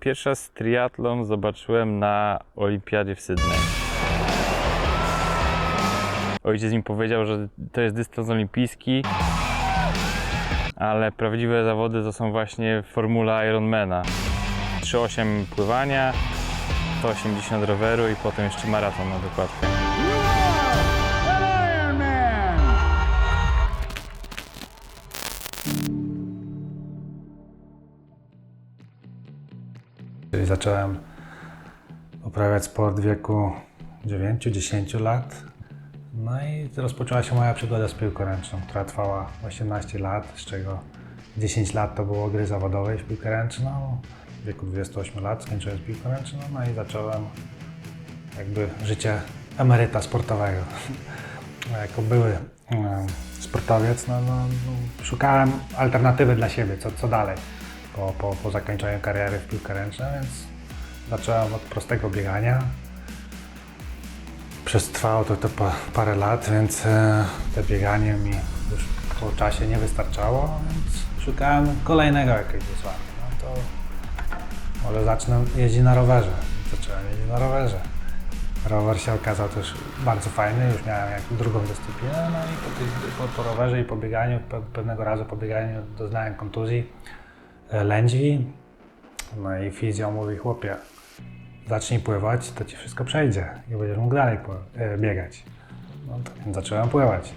Pierwszy raz triatlon zobaczyłem na olimpiadzie w Sydney. Ojciec mi powiedział, że to jest dystans olimpijski, ale prawdziwe zawody to są właśnie Formula Ironmana. 3,8 pływania, 180 roweru i potem jeszcze maraton na dokładkę. Czyli zacząłem uprawiać sport w wieku 9-10 lat. No i rozpoczęła się moja przygoda z piłką ręczną, która trwała 18 lat, z czego 10 lat to było gry zawodowej w piłkę ręczną. W wieku 28 lat skończyłem z piłką ręczną, no i zacząłem jakby życie emeryta sportowego. No, jako były em, sportowiec, no, no, no, szukałem alternatywy dla siebie, co, co dalej po, po, po zakończeniu kariery w piłkę ręczną, więc zacząłem od prostego biegania. Przez trwało to, to pa- parę lat, więc e, to bieganie mi już po czasie nie wystarczało, więc szukałem kolejnego jakiegoś wyzwania. No to może zacznę jeździć na rowerze. Zacząłem jeździć na rowerze. Rower się okazał też bardzo fajny, już miałem jak drugą dyscyplinę, no i po, po, po rowerze i po bieganiu, pe, pewnego razu po bieganiu doznałem kontuzji lędźwi. No i fizjo mówi, chłopie, zacznij pływać, to ci wszystko przejdzie i będziesz mógł dalej e, biegać. No to więc zacząłem pływać.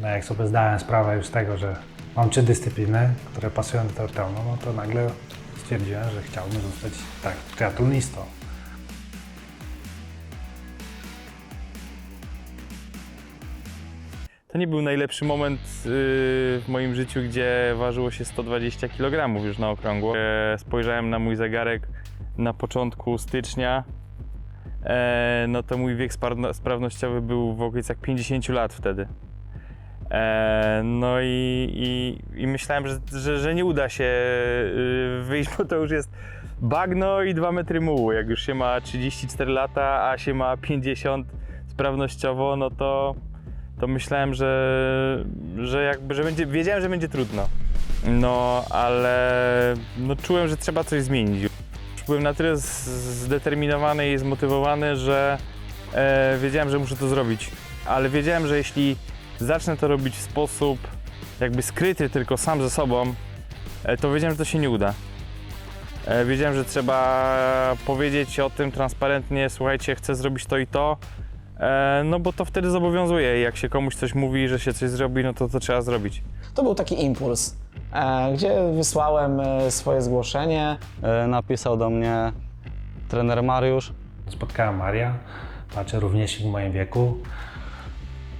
No jak sobie zdałem sprawę już z tego, że mam trzy dyscypliny, które pasują do triatlonu, no to nagle stwierdziłem, że chciałbym zostać tak, triatlonistą. To nie był najlepszy moment yy, w moim życiu, gdzie ważyło się 120 kg już na okrągło. E, Spojrzałem na mój zegarek na początku stycznia. E, No to mój wiek sprawno- sprawnościowy był w okolicach 50 lat wtedy. E, No i, i, i myślałem, że, że, że nie uda się yy, wyjść, bo to już jest bagno i 2 metry mułu. Jak już się ma 34 lata, a się ma 50 sprawnościowo, no to to myślałem, że, że jakby, że będzie, wiedziałem, że będzie trudno. No, ale no, czułem, że trzeba coś zmienić. Byłem na tyle zdeterminowany i zmotywowany, że e, wiedziałem, że muszę to zrobić. Ale wiedziałem, że jeśli zacznę to robić w sposób jakby skryty tylko sam ze sobą, e, to wiedziałem, że to się nie uda. E, wiedziałem, że trzeba powiedzieć o tym transparentnie, słuchajcie, chcę zrobić to i to, No bo to wtedy zobowiązuje. Jak się komuś coś mówi, że się coś zrobi, no to to trzeba zrobić. To był taki impuls, e, gdzie wysłałem e, swoje zgłoszenie. E, Napisał do mnie trener Mariusz. Spotkałem Maria, patrzę rówieśnik w moim wieku.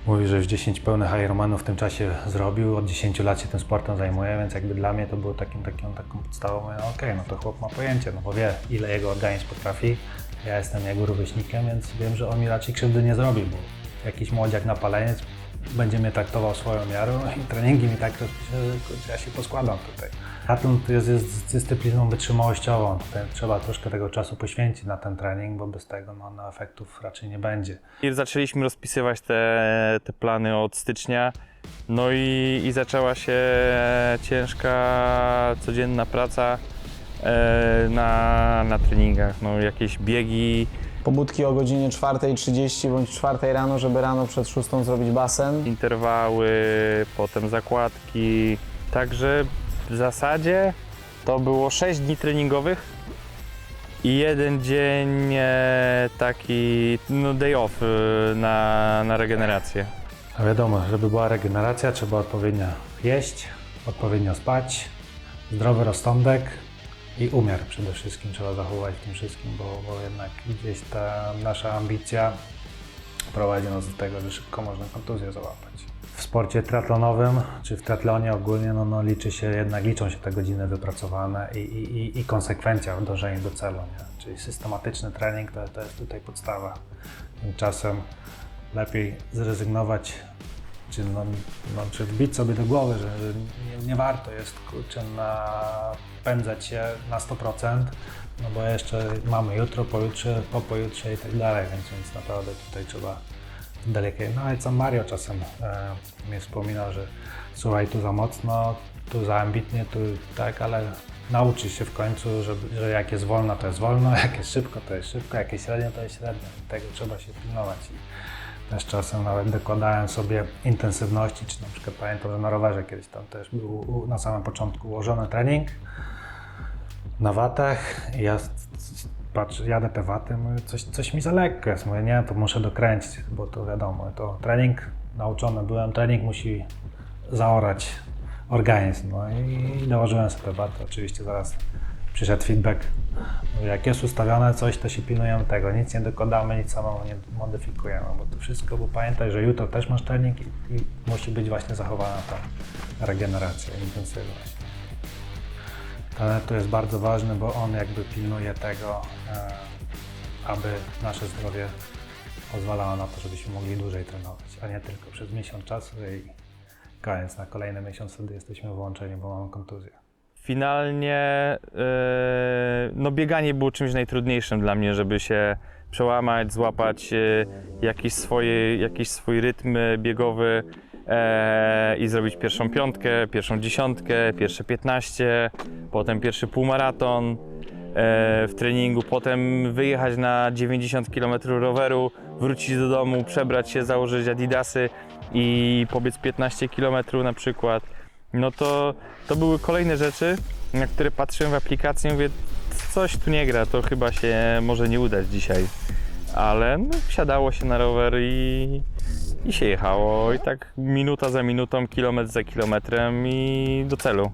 Mówi, że już 10 pełnych Ironmanów w tym czasie zrobił, od 10 lat się tym sportem zajmuje, więc jakby dla mnie to było takim, takim, taką podstawą, no okej, no to chłop ma pojęcie, no bo wie ile jego organizm potrafi. Ja jestem jego rówieśnikiem, więc wiem, że on mi raczej krzywdy nie zrobi, bo jakiś młodziak napaleniec będzie mnie traktował swoją miarą i treningi mi tak że ja się poskładam tutaj. Triatlon to jest, jest dyscypliną wytrzymałościową. Tutaj trzeba troszkę tego czasu poświęcić na ten trening, bo bez tego no, no, efektów raczej nie będzie. I zaczęliśmy rozpisywać te, te plany od stycznia. No i, i zaczęła się ciężka, codzienna praca na, na treningach. No, jakieś biegi, Pobudki o godzinie 4.30 bądź 4 rano, żeby rano przed 6 zrobić basen. interwały, potem zakładki. Także w zasadzie to było 6 dni treningowych i jeden dzień e, taki no day off e, na, na regenerację. A wiadomo, żeby była regeneracja, trzeba odpowiednio jeść, odpowiednio spać, zdrowy rozsądek i umiar przede wszystkim trzeba zachować w tym wszystkim, bo, bo jednak gdzieś ta nasza ambicja prowadzi nas do tego, że szybko można kontuzję załapać. W sporcie triatlonowym, czy w triatlonie ogólnie, no, no liczy się jednak, liczą się te godziny wypracowane i, i, i- konsekwencja w dążeniu do celu, nie? czyli systematyczny trening to, to jest tutaj podstawa. Tymczasem lepiej zrezygnować, czy, no, czy wbić sobie do głowy, że że nie, nie warto jest kurczę, napędzać się na 100%, no bo jeszcze mamy jutro, pojutrze, po pojutrze i tak dalej, więc, więc naprawdę tutaj trzeba dalekie. No i co Mario czasem e, mi wspominał, że słuchaj, tu za mocno, tu za ambitnie, tu tak, ale nauczysz się w końcu, że, że jak jest wolno, to jest wolno, jak jest szybko, to jest szybko, jak jest średnio, to jest średnio. Tego trzeba się pilnować. Też czasem nawet dokładałem sobie intensywności, czy na przykład pamiętam, że na rowerze kiedyś tam też był na samym początku ułożony trening na watach ja patrzę, jadę te waty, mówię, coś, coś mi za lekko jest, mówię, nie, to muszę dokręcić, bo to wiadomo, to trening, nauczony byłem, trening musi zaorać organizm, no i dołożyłem sobie te waty, oczywiście zaraz przyszedł feedback, jak jest ustawione coś, to się pilnujemy tego, nic nie dokładamy, nic samemu nie modyfikujemy, bo to wszystko, bo pamiętaj, że jutro też masz trening i, i musi być właśnie zachowana ta regeneracja, intensywność. Ale to jest bardzo ważne, bo on jakby pilnuje tego, e, aby nasze zdrowie pozwalało na to, żebyśmy mogli dłużej trenować, a nie tylko przez miesiąc czasu i koniec. Na kolejny miesiąc wtedy jesteśmy wyłączeni, bo mamy kontuzję. Finalnie e, no bieganie było czymś najtrudniejszym dla mnie, żeby się przełamać, złapać e, jakiś, swoje, jakiś swój rytm biegowy e, i zrobić pierwszą piątkę, pierwszą dziesiątkę, pierwsze 15, potem pierwszy półmaraton w treningu, potem wyjechać na 90 km roweru, wrócić do domu, przebrać się, założyć adidasy i pobiec 15 km na przykład. No to, to były kolejne rzeczy, na które patrzyłem w aplikacji i mówię, coś tu nie gra, to chyba się może nie udać dzisiaj. Ale no, wsiadało się na rower i, i się jechało i tak minuta za minutą, kilometr za kilometrem i do celu.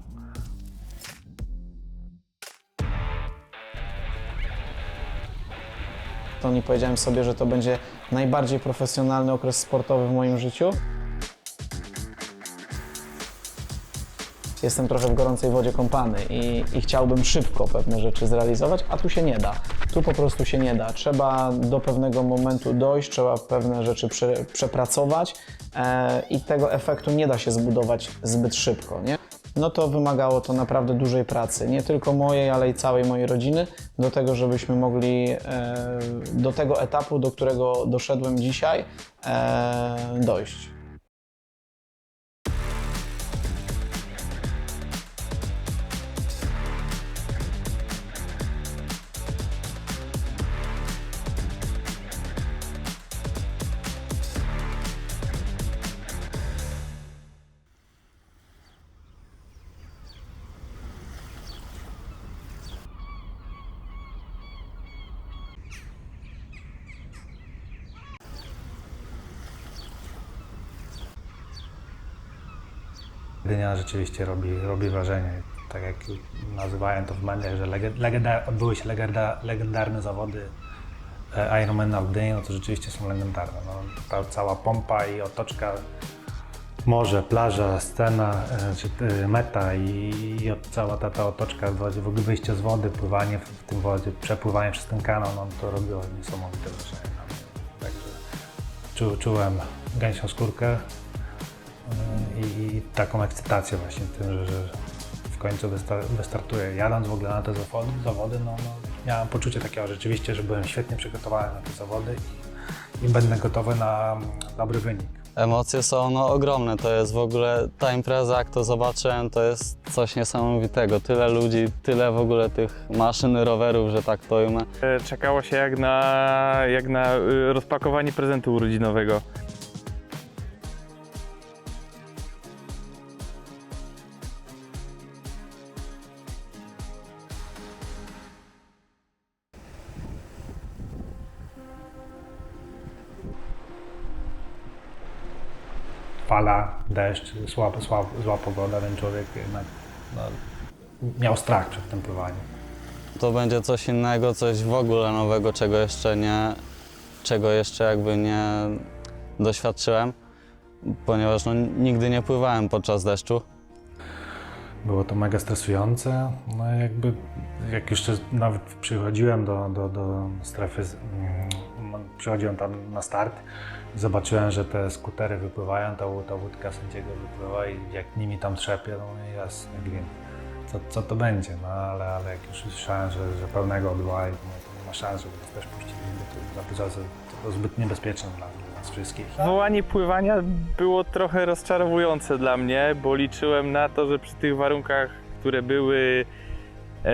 To nie powiedziałem sobie, że to będzie najbardziej profesjonalny okres sportowy w moim życiu. Jestem trochę w gorącej wodzie kąpany i, i chciałbym szybko pewne rzeczy zrealizować, a tu się nie da. Tu po prostu się nie da. Trzeba do pewnego momentu dojść, trzeba pewne rzeczy prze, przepracować e, i tego efektu nie da się zbudować zbyt szybko. Nie? no to wymagało to naprawdę dużej pracy, nie tylko mojej, ale i całej mojej rodziny, do tego, żebyśmy mogli e, do tego etapu, do którego doszedłem dzisiaj, e, dojść. Gdynia rzeczywiście robi, robi wrażenie. Tak jak nazywałem to w mediach, że lege- legenda, odbyły się legenda, legendarne zawody e, Ironmana w Gdyni, no to rzeczywiście są legendarne. No, ta cała pompa i otoczka, morze, plaża, scena, e, czy e, meta i, i cała ta, ta otoczka w ogóle wyjście z wody, pływanie w, tym wodzie, przepływanie przez ten kanał, no to robiło niesamowite wrażenie. Także czu, czułem gęsią skórkę, i, i taką ekscytację właśnie tym, że, że w końcu wystar- wystartuję. Jadąc w ogóle na te zawody, zawody no, no, miałem poczucie takiego rzeczywiście, że byłem świetnie przygotowany na te zawody i, i będę gotowy na dobry wynik. Emocje są no, ogromne, to jest w ogóle ta impreza, jak to zobaczyłem, to jest coś niesamowitego. Tyle ludzi, tyle w ogóle tych maszyn, rowerów, że tak to ujmę. E, Czekało się jak na, jak na y, rozpakowanie prezentu urodzinowego. Fala, deszcz, słaba, słaba, zła pogoda, ten człowiek jednak no, miał strach przed tym pływaniem. To będzie coś innego, coś w ogóle nowego, czego jeszcze nie, czego jeszcze jakby nie doświadczyłem, ponieważ no, nigdy nie pływałem podczas deszczu. Było to mega stresujące. No jakby jak jeszcze nawet przychodziłem do, do, do strefy, mm, przychodziłem tam na start zobaczyłem, że te skutery wypływają, ta, ta łódka sędziego wypływa i jak nimi tam trzepie, no i jasne gwint. Co, co to będzie? No ale, ale jak już usłyszałem, że, że pełnego odwołali, no to ma szans, żeby też puścili, bo to za to, to zbyt niebezpieczne dla nas wszystkich. Wołanie pływania było trochę rozczarowujące dla mnie, bo liczyłem na to, że przy tych warunkach, które były, e,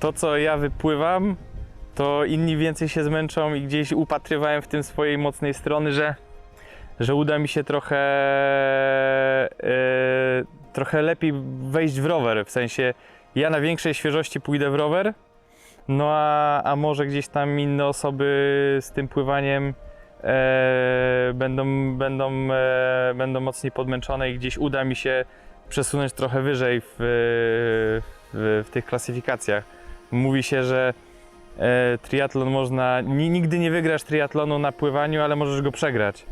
to co ja wypływam, to inni więcej się zmęczą i gdzieś upatrywałem w tym swojej mocnej strony, że, że uda mi się trochę, e, trochę lepiej wejść w rower. W sensie ja na większej świeżości pójdę w rower, no a, a może gdzieś tam inne osoby z tym pływaniem będą, będą, e, będą mocniej podmęczone i gdzieś uda mi się przesunąć trochę wyżej w, w, w tych klasyfikacjach. Mówi się, że e, triatlon można, ni, nigdy nie wygrasz triatlonu na pływaniu, ale możesz go przegrać.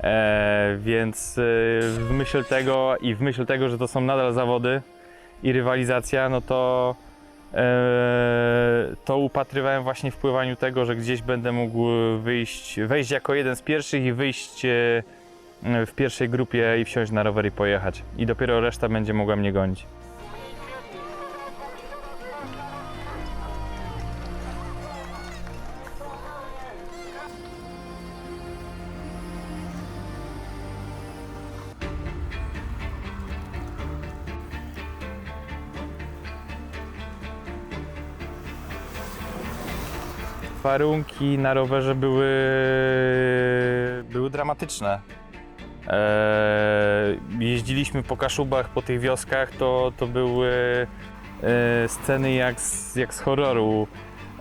E, więc e, w myśl tego i w myśl tego, że to są nadal zawody i rywalizacja, no to e, to upatrywałem właśnie w pływaniu tego, że gdzieś będę mógł wyjść, wejść jako jeden z pierwszych i wyjść e, w pierwszej grupie i wsiąść na rower i pojechać. I dopiero reszta będzie mogła mnie gonić. Warunki na rowerze były, były dramatyczne. Eee, jeździliśmy po Kaszubach, po tych wioskach, to, to były e, sceny jak z, jak z horroru.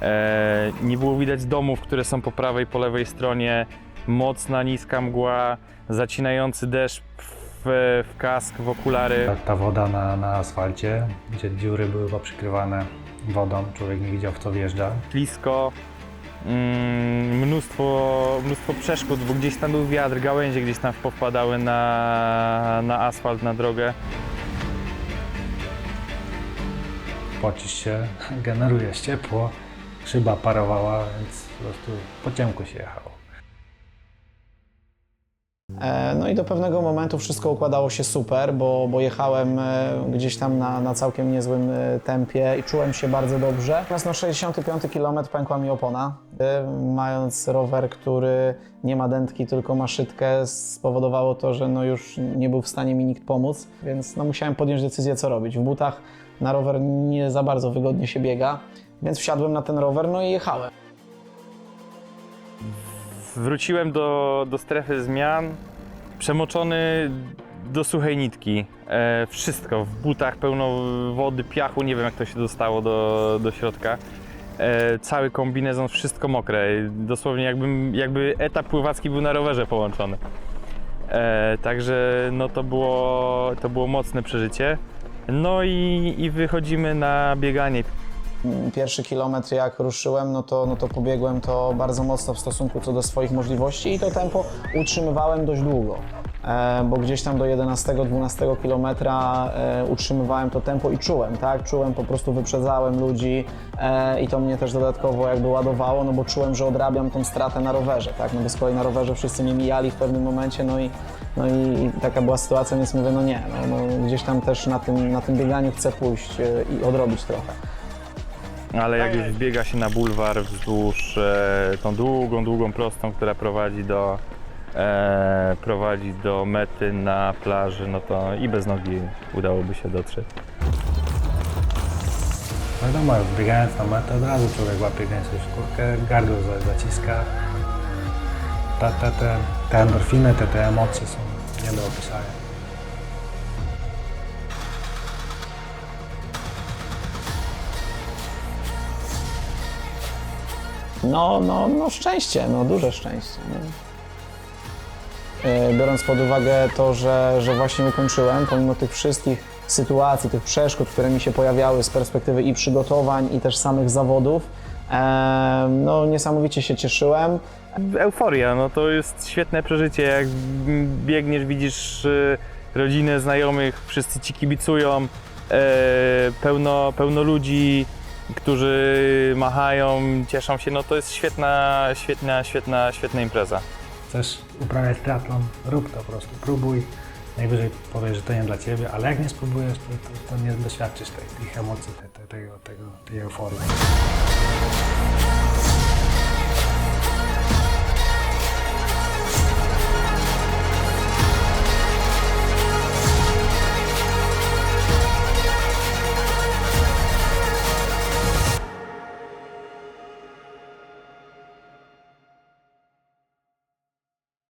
Eee, nie było widać domów, które są po prawej, po lewej stronie. Mocna, niska mgła, zacinający deszcz w, w kask, w okulary. Ta, woda na, na asfalcie, gdzie dziury były przykrywane wodą, człowiek nie widział w co wjeżdża. Ślisko, mm, mnóstwo, mnóstwo przeszkód, bo gdzieś tam był wiatr, gałęzie gdzieś tam powpadały na, na asfalt, na drogę. Pocisz się, generujesz ciepło, szyba parowała, więc po prostu po ciemku się jechało. E, No i do pewnego momentu wszystko układało się super, bo, bo jechałem e, gdzieś tam na, na całkiem niezłym e, tempie i czułem się bardzo dobrze. Natomiast na 65 km pękła mi opona. Mając rower, który nie ma dętki, tylko ma szytkę, spowodowało to, że no już nie był w stanie mi nikt pomóc, więc no musiałem podjąć decyzję, co robić. W butach na rower nie za bardzo wygodnie się biega, więc wsiadłem na ten rower, no i jechałem. Wróciłem do, do strefy zmian, przemoczony do suchej nitki. E, wszystko, w butach pełno wody, piachu, nie wiem jak to się dostało do, do środka. E, cały kombinezon, wszystko mokre. Dosłownie jakbym, jakby etap pływacki był na rowerze połączony. E, także no to było, to było mocne przeżycie. No i, i wychodzimy na bieganie. Pierwszy kilometr jak ruszyłem, no to, no to pobiegłem to bardzo mocno w stosunku co do swoich możliwości i to tempo utrzymywałem dość długo. E, bo gdzieś tam do 11-12 kilometra e, utrzymywałem to tempo i czułem, tak? Czułem, po prostu wyprzedzałem ludzi e, i to mnie też dodatkowo jakby ładowało, no bo czułem, że odrabiam tą stratę na rowerze, tak? No bo z kolei na rowerze wszyscy mnie mijali w pewnym momencie, no i, no i, taka była sytuacja, więc mówię, no nie, no, no gdzieś tam też na tym, na tym bieganiu chcę pójść i odrobić trochę. Ale jak już wbiega się na bulwar wzdłuż e, tą długą, długą prostą, która prowadzi do, e, prowadzi do mety na plaży, no to i bez nogi udałoby się dotrzeć. Wiadomo, biegając na metę od razu człowiek łapie gęsią skórkę, gardło za- zaciska. Ta, te, te, te endorfiny, te, te emocje są nie do opisania. No, no, no szczęście, no duże szczęście. E, Biorąc pod uwagę to, że, że właśnie ukończyłem, pomimo tych wszystkich sytuacji, tych przeszkód, które mi się pojawiały z perspektywy i przygotowań, i też samych zawodów, e, no niesamowicie się cieszyłem. Euforia, no to jest świetne przeżycie, jak biegniesz, widzisz e, rodzinę, znajomych, wszyscy ci kibicują, e, pełno, pełno ludzi, którzy machają, cieszą się, no to jest świetna, świetna, świetna, świetna impreza. Chcesz uprawiać triatlon, rób to po prostu, próbuj. Najwyżej powiesz, że to nie dla ciebie, ale jak nie spróbujesz, to, to, nie doświadczysz tej, tych emocji, te, te, tego, tego, tej euforii.